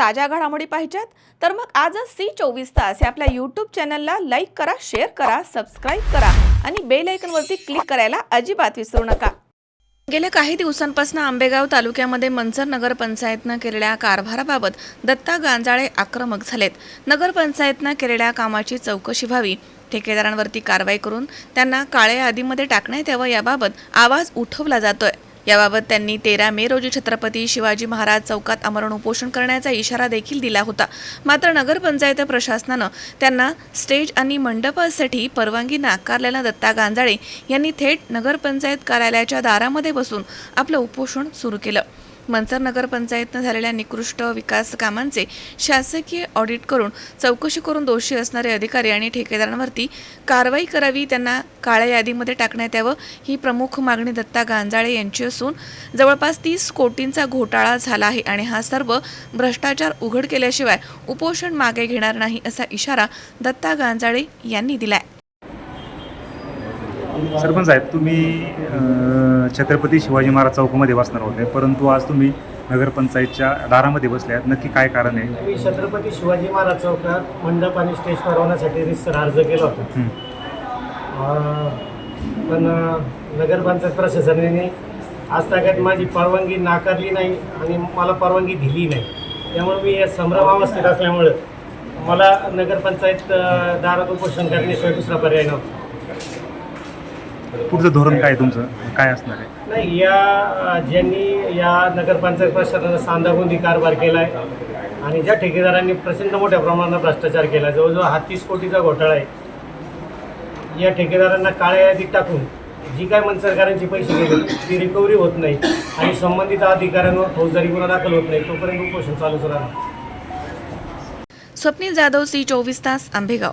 ताज्या घडामोडी पाहिजेत. तर मग आजच सी चोवीस तास या आपल्या यूट्यूब चॅनलला लाईक करा शेअर करा सबस्क्राईब करा आणि बेल आयकनवरती क्लिक करायला अजिबात विसरू नका. गेल्या काही दिवसांपासून आंबेगाव तालुक्यामध्ये मनसर नगरपंचायतनं केलेल्या कारभाराबाबत दत्ता गांजाळे आक्रमक झालेत. नगरपंचायतनं केलेल्या कामाची चौकशी व्हावी ठेकेदारांवरती कारवाई करून त्यांना काळ्या यादीमध्ये टाकण्यात यावं याबाबत आवाज उठवला जातोय. याबाबत त्यांनी तेरा मे रोजी छत्रपती शिवाजी महाराज चौकात आमरण उपोषण करण्याचा इशारा देखील दिला होता. मात्र नगरपंचायत प्रशासनानं त्यांना स्टेज आणि मंडपासाठी परवानगी नाकारलेल्या दत्ता गांजाळे यांनी थेट नगरपंचायत कार्यालयाच्या दारामध्ये बसून आपलं उपोषण सुरू केलं. मंचर नगरपंचायतनं झालेल्या निकृष्ट विकास कामांचे शासकीय ऑडिट करून चौकशी करून दोषी असणारे अधिकारी आणि ठेकेदारांवरती कारवाई करावी त्यांना काळ्या यादीमध्ये टाकण्यात यावं ही प्रमुख मागणी दत्ता गांजाळे यांची असून जवळपास तीस कोटींचा घोटाळा झाला आहे आणि हा सर्व भ्रष्टाचार उघड केल्याशिवाय उपोषण मागे घेणार नाही असा इशारा दत्ता गांजाळे यांनी दिलाय. सरपंच साहेब तुम्ही छत्रपती शिवाजी महाराज चौकामध्ये बसणार होते परंतु आज तुम्ही नगरपंचायतच्या दारामध्ये बसले आहेत. नक्की काय कारण आहे? मी छत्रपती शिवाजी महाराज चौकात मंडप आणि स्टेज परवान्यासाठी रिसर अर्ज केला होता. पण नगरपंचायत प्रशासनाने आज तागात माझी परवानगी नाकारली नाही आणि मला परवानगी दिली नाही. त्यामुळे मी या संभ्रमावस्थेत असल्यामुळं मला नगरपंचायत दारात उपोषण करण्याशिवाय दुसरा पर्याय नव्हता. पुढचं धोरण काय आहे तुमचं? काय असणार आहे? नाही या ज्यांनी या नगरपंचायत प्रशासनाचा सांदागोंदी कारभार केला आहे आणि ज्या ठेकेदारांनी प्रचंड मोठ्या प्रमाणात भ्रष्टाचार केला जवळजवळ हा तीस कोटीचा घोटाळा आहे या ठेकेदारांना काळ्या यादीत टाकून जी काय मन सरकारांचे पैसे गेले ती रिकव्हरी होत नाही आणि संबंधित अधिकाऱ्यांवर फौजदारी गुन्हा दाखल होत नाही तोपर्यंत उपोषण चालूच राहणार. स्वप्नील जाधव सी चोवीस तास आंबेगाव.